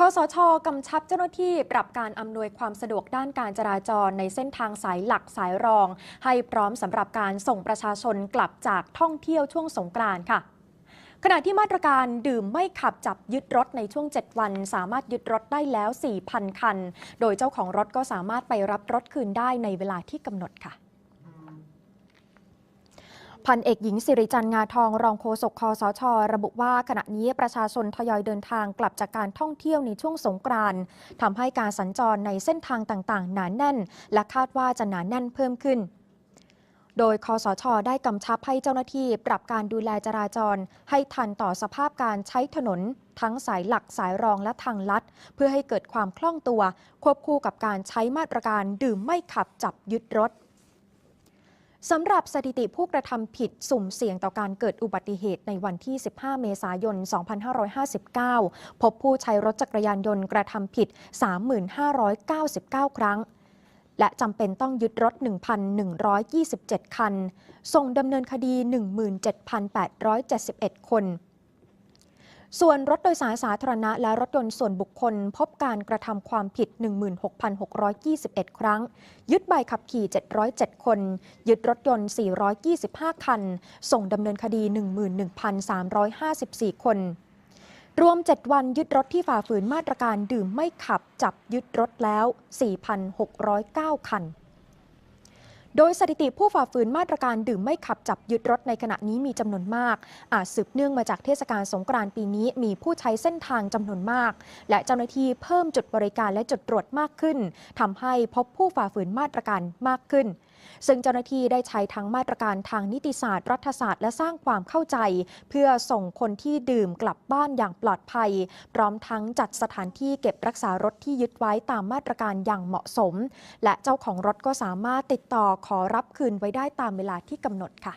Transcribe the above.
คสชกำชับเจ้าหน้าที่ปรับการอำนวยความสะดวกด้านการจราจรในเส้นทางสายหลักสายรอง ให้พร้อมสำหรับการส่งประชาชนกลับจากท่องเที่ยวช่วงสงกรานต์ค่ะขณะที่มาตรการดื่มไม่ขับจับยึดรถในช่วง 7 วัน สามารถยึดรถได้แล้ว 4,000 คัน โดยเจ้าของรถก็สามารถไปรับรถคืนได้ในเวลาที่กำหนดค่ะ พันเอกหญิงสิริจันทร์งาทองรองโฆษกคอสช ระบุว่าขณะนี้ประชาชนทยอยเดินทางกลับจากการท่องเที่ยวในช่วงสงกรานต์ทำให้การสัญจรในเส้นทางต่างๆ หนานแน่น และคาดว่าจะหนานแน่นเพิ่มขึ้นโดยคอสช ได้กำชับให้เจ้าหน้าที่ปรับการดูแลจราจร ให้ทันต่อสภาพการใช้ถนน ทั้งสายหลักสายรองและทางลัด เพื่อให้เกิดความคล่องตัว ควบคู่กับการใช้มาตรการดื่มไม่ขับจับยึดรถ สำหรับสถิติผู้กระทำผิดสุ่มเสี่ยงต่อการเกิดอุบัติเหตุในวันที่ 15 เมษายน 2559 พบผู้ใช้รถจักรยานยนต์กระทำผิด 3,599 ครั้ง และจำเป็นต้องยึดรถ 1,127 คัน ส่งดำเนินคดี 17,871 คน ส่วนรถโดยสารสาธารณะและรถยนต์ส่วนบุคคล พบการกระทำความผิด 16,621 ครั้ง ยึดใบขับขี่ 707 คน ยึดรถยนต์ 425 คัน ส่งดำเนินคดี 11,354 คน รวม 7 วันยึดรถที่ฝ่าฝืนมาตรการดื่มไม่ขับจับยึดรถแล้ว 4,609 คัน โดยสถิติผู้ฝ่าฝืนมาตรการดื่มไม่ขับจับยึดรถในขณะนี้มีจำนวนมาก อาจสืบเนื่องมาจากเทศกาลสงกรานต์ปีนี้มีผู้ใช้เส้นทางจำนวนมาก และเจ้าหน้าที่เพิ่มจุดบริการและจุดตรวจมากขึ้นทำให้พบผู้ฝ่าฝืนมาตรการมากขึ้น ซึ่งเจ้าหน้าที่ได้ใช้ทั้งมาตรการทางนิติศาสตร์ รัฐศาสตร์ และสร้างความเข้าใจ เพื่อส่งคนที่ดื่มกลับบ้านอย่างปลอดภัย พร้อมทั้งจัดสถานที่เก็บรักษารถที่ยึดไว้ตามมาตรการอย่างเหมาะสม และเจ้าของรถก็สามารถติดต่อขอรับคืนไว้ได้ตามเวลาที่กำหนดค่ะ